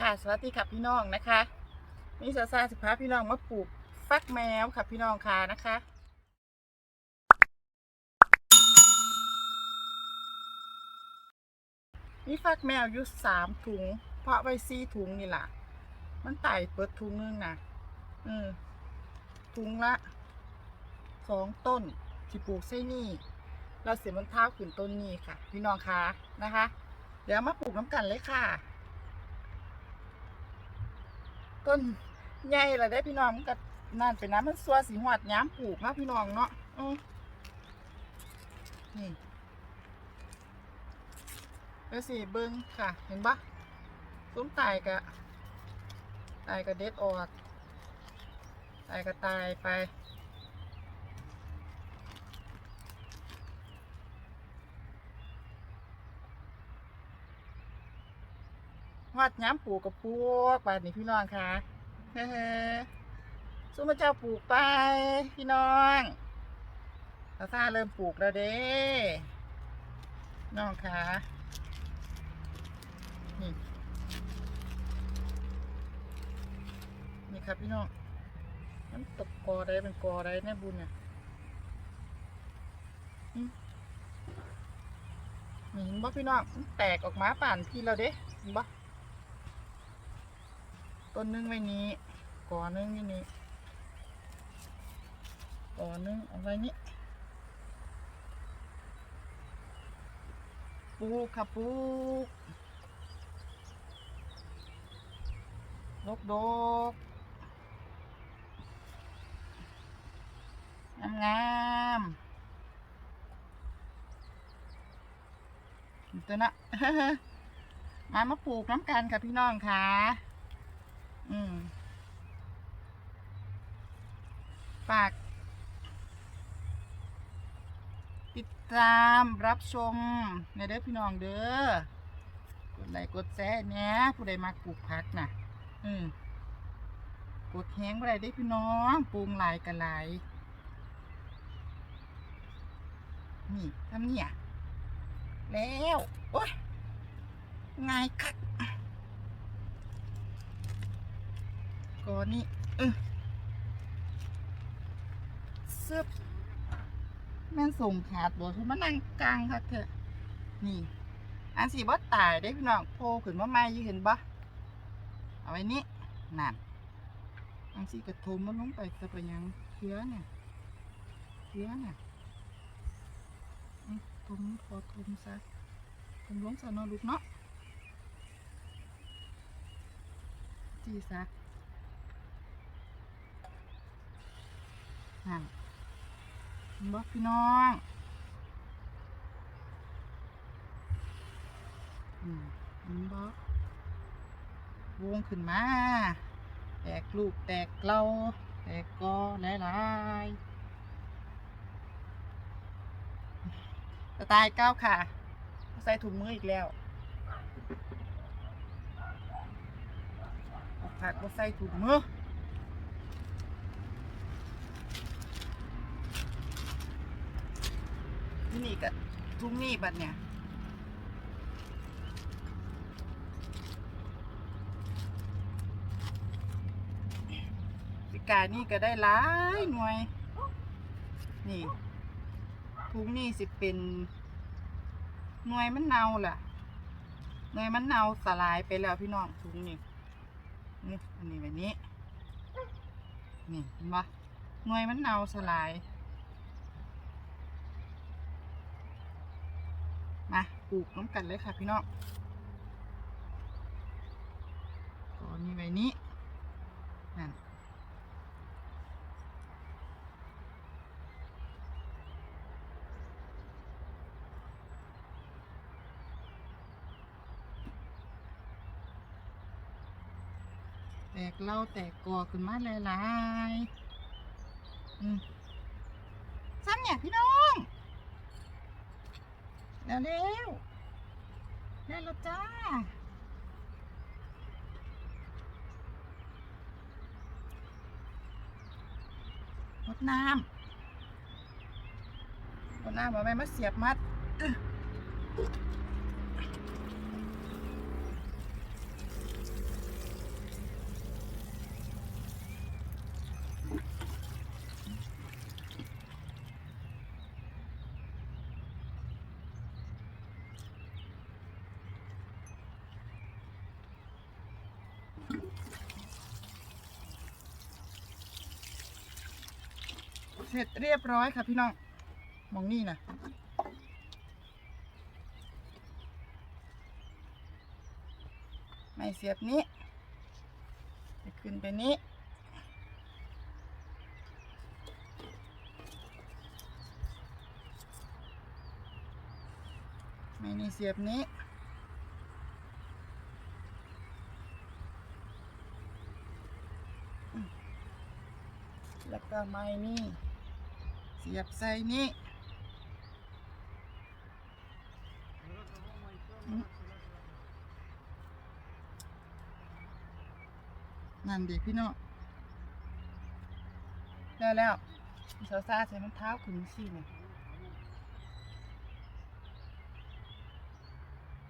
ค่ะสวัสดีค่ะพี่น้องนะคะนี่ซาซาสิพาพี่น้องมาปลูกฟักแมวค่ะพี่น้องค่ะนะคะมีฟักแมวอยู่สามถุง เพาะไว้สี่ถุงนี่แหละมันไต่เปิดถุงนึงนะอืมถุงละสองต้นที่ปลูกไส้นี่ เราเสียมันเท้าขึ้นต้นนี้ค่ะ พี่น้องคะนะคะ เดี๋ยวมาปลูกน้ำกันเลยค่ะ ต้นใหญ่ละได้พี่น้องมันก็นั่นเป็นน้ำมันซัวสีหวัดย้ำปลูกเนาะพี่น้องเนาะอือนี่เดี๋ยวสีเบิ้งค่ะ เห็นปะซุ้มตายกะตายกะเด็ดออก ตายกะตายไป วัดย้ำปลูกกับปลูกบาดนี้พี่น้องค่ะเฮ้ๆสู้มาเจ้าปลูกไป พี่น้องตาซาเริ่มปลูกแล้วเด้น้องค่ะนี่นี่ครับพี่น้องมันตกกอได้เป็นกอได้แน่บุญเนี่ยมนี่เห็นบ่พี่น้องแตกออกมาป่านพี่เราเด้เห็นบ่ ต้นนึงไว้นี้ก่อนึงนี่นี่ก่อนึงเอาไว้นี้ปลูกค่ะปลูกดกดกงามงามๆตัวนะมามาปลูกน้ำกันค่ะพี่น้องค่ะ อืมฝาก ติดตามรับชมในเด้อพี่น้องเด้อกดไลค์กดแชร์เนี่ยผู้ใดมาปลูกผักน่ะ อืมกดแห้งบ่ได้เด้อพี่น้องปรุงหลายกันหลายนี่ทำเนี่ยแล้ว โอ้ยง่ายคัก ก่ อนนี่เออซึบแม่นส่งขาดบ่คือมานั่งกลางค่ะเถอะนี่ อันสีบ่ตายได้พี่น้องโผล่ขึ้นมาใหม่ยู่เห็นบ่เอาไว้นี่นั่นอันสีกระทมมันลงไปจะไปยังเชื้อเนี่ยเชื้อเนี่ยอืมทมขอทมซะทมลงซะนาะลูกเนาะจีซะ นั่นเห็นบ่พี่น้องอืมเห็นบ่วงขึ้นมา แตกลูกแตกเกลาแตกกอหลายๆสไตล์เก้าค่ะ ใส่ถุงมืออีกแล้วเอาผักมาใส่ถุงมือ ที่นี่ก็ ทุ่งนี่บัดเนี่ยสิกายนี่ก็ได้หลายหน่วย นี่ทุ่งนี่สิเป็นหน่วยมันเน่าล่ะหน่วยมันเน่าสลายไปแล้วพี่น้องทุ่งนี่นี่อันนี้แบบนี้ นี่เห็นปะหน่วยมันเน่าสลาย มาปลูกน้ำกันเลยค่ะพี่น้องตอนนี้ไว้นี้นั่นแตกเล่าแตกกอขึ้นมาหลายๆอืมซ้ำเนี่ยพี่น้อง เร็วเร็วได้แล้วจ้ารดน้ำรดน้ำบอาไปมาเสียบมัด เสร็จเรียบร้อยค่ะพี่น้อง มองนี่นะไม่เสียบนี้จะขึ้นไปนี้ ไม่นี่เสียบนี้ แล้ว ก็ไม้นี่เสียบใส่นี่นั่นด็กพี่น้องแล้วแล้วสาวซาใส่มันเท้าขึ้นสิเนี่ย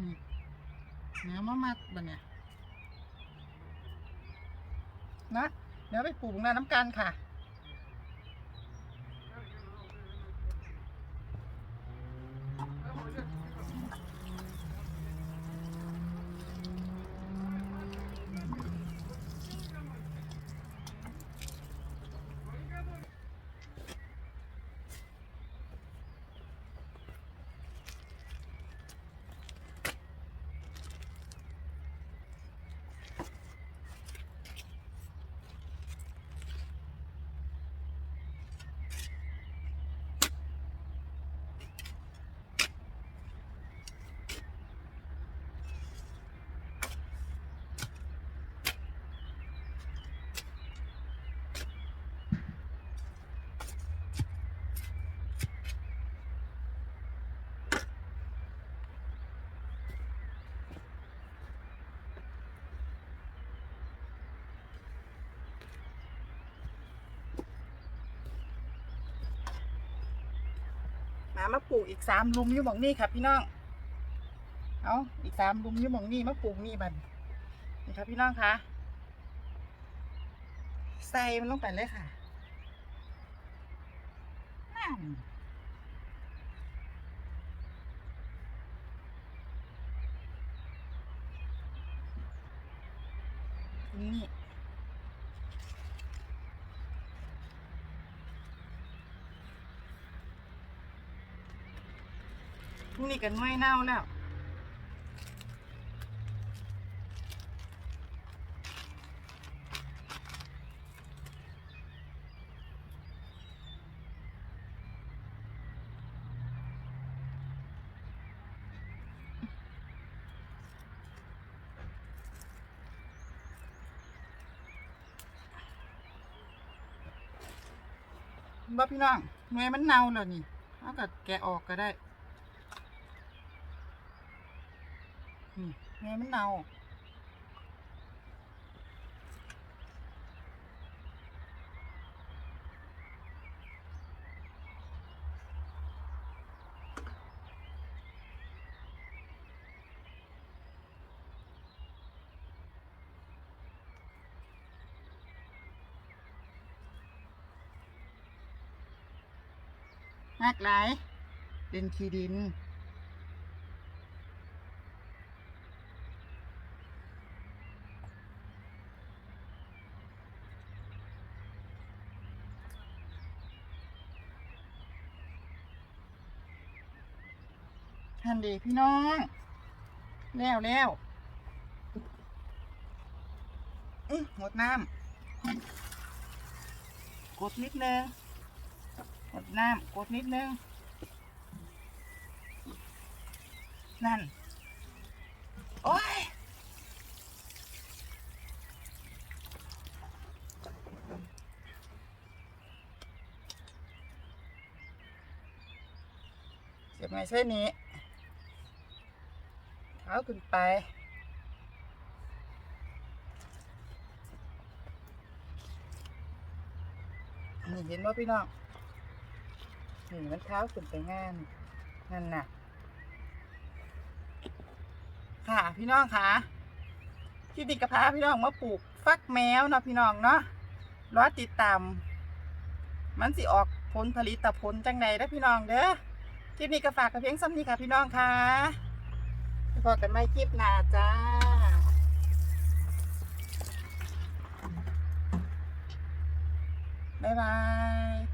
นี่เนื้อมามัดบะเนี่ยนะเดี๋ยวไปปลูกนาน้ำกันค่ะ มามาปลูกอีกสามลุมอยู่หมองนี่ครับพี่น้อง เอาอีกสามลุมอยู่หมองนี่มาปลูกนี่บันนี่ครับพี่น้องคะใส่มันลงไปเลยค่ะนั่นนี่ นี้กันน้อยเน่าแล้วบ่พี่น้องหน่วยมันเน่าแล้วนี่เอาก็แกะออกก็ได้ นี่หน่วยมันเน่าหักหลายเป็นขี้ดิน ทันดีพี่น้อง แล้วแล้วอือหมดน้ำกดนิดนึงกดน้ำกดนิดนึง นั่น โอ้ยเสียบไม้เส้นนี้ เท้าขึ้นไป นี่เห็นว่าพี่น้องนี่มันเท้าขึ้นไปงานนั่นน่ะ ค่ะพี่น้องค่ะที่ติกระพาพี่น้องมาปลูกฟักแมวเนาะพี่น้องเนาะรอติดตามมันสิออกผลผลิตผลจังใดนะพี่น้องเด้อคลิปนี้ก็ฝากกับเพียงซ้ำนี้ค่ะพี่น้องค่ะ พอแต่ไม่คลิปหนาจ้าบ๊ายบาย